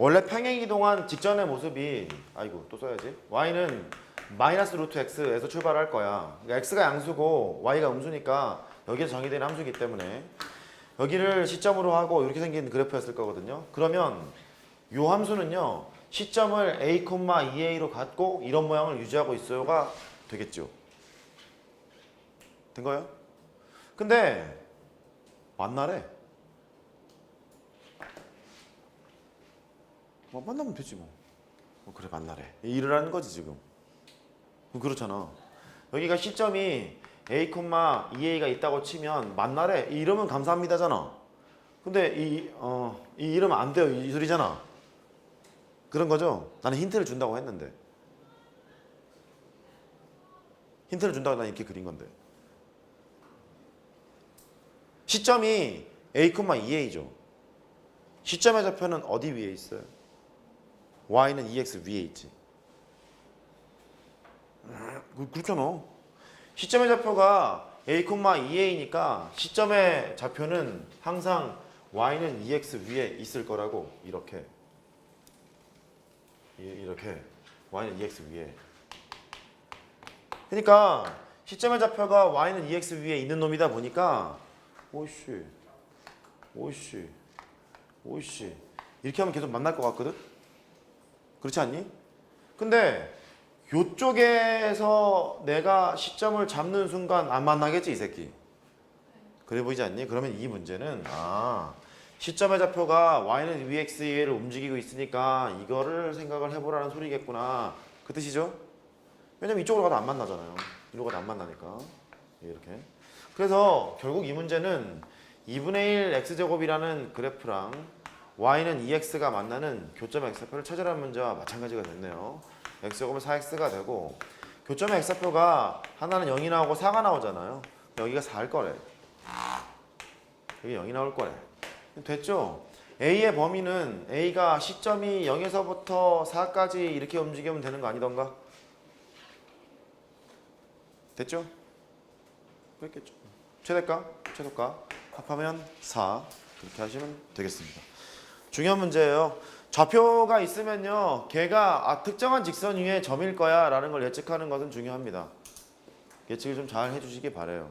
원래 평행 이동한 직전의 모습이 아이고 또 써야지. y는 마이너스 루트 x에서 출발할 거야. 그러니까 x가 양수고 y가 음수니까 여기에 정의된 함수이기 때문에 여기를 시점으로 하고 이렇게 생긴 그래프였을 거거든요. 그러면 요 함수는요 시점을 a, 2a로 갖고 이런 모양을 유지하고 있어요가 되겠죠. 된 거예요? 근데 만나래 뭐 만나면 되지 뭐. 뭐 그래 만나래. 이르라는 거지 지금. 그럼 그렇잖아. 여기가 시점이 a, 2a가 있다고 치면 만나래. 이러면 감사합니다잖아. 근데 이 어, 이 이러면 안 돼요. 이 소리잖아. 그런 거죠. 나는 힌트를 준다고 했는데. 힌트를 준다고 난 이렇게 그린 건데. 시점이 a, 2a죠. 시점의 좌표는 어디 위에 있어요? Y는 2x 위에 있지. 그- 그렇잖아. 시점의 좌표가 a, 2a니까 시점의 좌표는 항상 y는 2x 위에 있을 거라고 이렇게 이- 이렇게 y는 2x 위에. 그러니까 시점의 좌표가 y는 2x 위에 있는 놈이다 보니까 오씨, 오씨, 오씨 이렇게 하면 계속 만날 것 같거든. 그렇지 않니? 근데 요쪽에서 내가 시점을 잡는 순간 안 만나겠지 이 새끼 그래 보이지 않니? 그러면 이 문제는 아 시점의 좌표가 y는 vx를 움직이고 있으니까 이거를 생각을 해보라는 소리겠구나 그 뜻이죠? 왜냐면 이쪽으로 가도 안 만나잖아요 이리로 가도 안 만나니까 예, 이렇게 그래서 결국 이 문제는 2분의 1 x제곱이라는 그래프랑 y는 2x가 만나는 교점 x표를 찾으라는 문제와 마찬가지가 됐네요. x제곱은 4x가 되고 교점의 x표가 하나는 0이 나오고 4가 나오잖아요. 여기가 4일 거래. 여기 0이 나올 거래. 됐죠? a의 범위는 a가 시점이 0에서부터 4까지 이렇게 움직이면 되는 거 아니던가? 됐죠? 그랬겠죠. 최대가, 최소가 합하면 4 그렇게 하시면 되겠습니다. 중요한 문제예요. 좌표가 있으면요, 걔가 아, 특정한 직선 위에 점일 거야 라는 걸 예측하는 것은 중요합니다. 예측을 좀 잘 해주시기 바래요.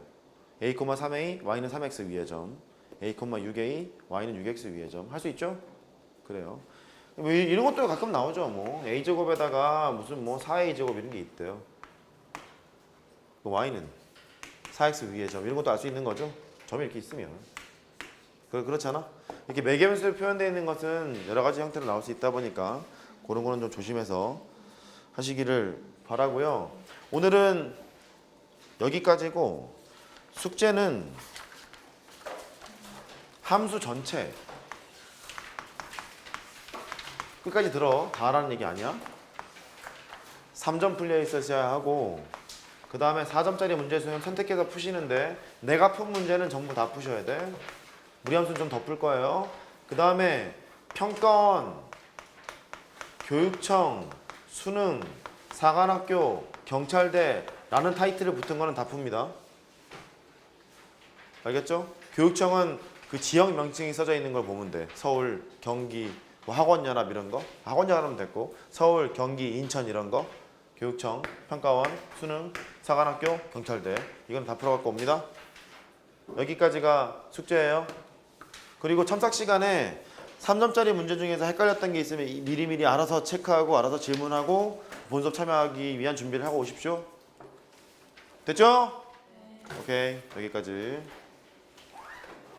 a, 3a, y는 3x 위의 점, a, 6a, y는 6x 위의 점. 할 수 있죠? 그래요. 뭐 이- 이런 것도 가끔 나오죠. 뭐 a 제곱에다가 무슨 뭐 4a 제곱 이런 게 있대요. 그 y는 4x 위의 점 이런 것도 알 수 있는 거죠. 점이 이렇게 있으면. 그 그렇잖아. 이렇게 매개변수로 표현되어 있는 것은 여러 가지 형태로 나올 수 있다 보니까 그런 거는 좀 조심해서 하시기를 바라고요. 오늘은 여기까지고 숙제는 함수 전체 끝까지 들어 다 하라는 얘기 아니야? 3점 풀려 있으셔야 하고 그 다음에 4점짜리 문제 수는 선택해서 푸시는데 내가 푼 문제는 전부 다 푸셔야 돼. 무리함수는 좀더풀 거예요. 그 다음에 평가원, 교육청, 수능, 사관학교, 경찰대라는 타이틀을 붙은 거는 다 풉니다. 알겠죠? 교육청은 그 지역 명칭이 써져 있는 걸 보면 돼. 서울, 경기, 뭐 학원연합 이런 거. 학원연합은 됐고 서울, 경기, 인천 이런 거. 교육청, 평가원, 수능, 사관학교, 경찰대 이건 다 풀어갖고 옵니다. 여기까지가 숙제예요. 그리고 첨삭 시간에 3점짜리 문제 중에서 헷갈렸던 게 있으면 이- 미리미리 알아서 체크하고 알아서 질문하고 본수업 참여하기 위한 준비를 하고 오십시오. 됐죠? 오케이 여기까지.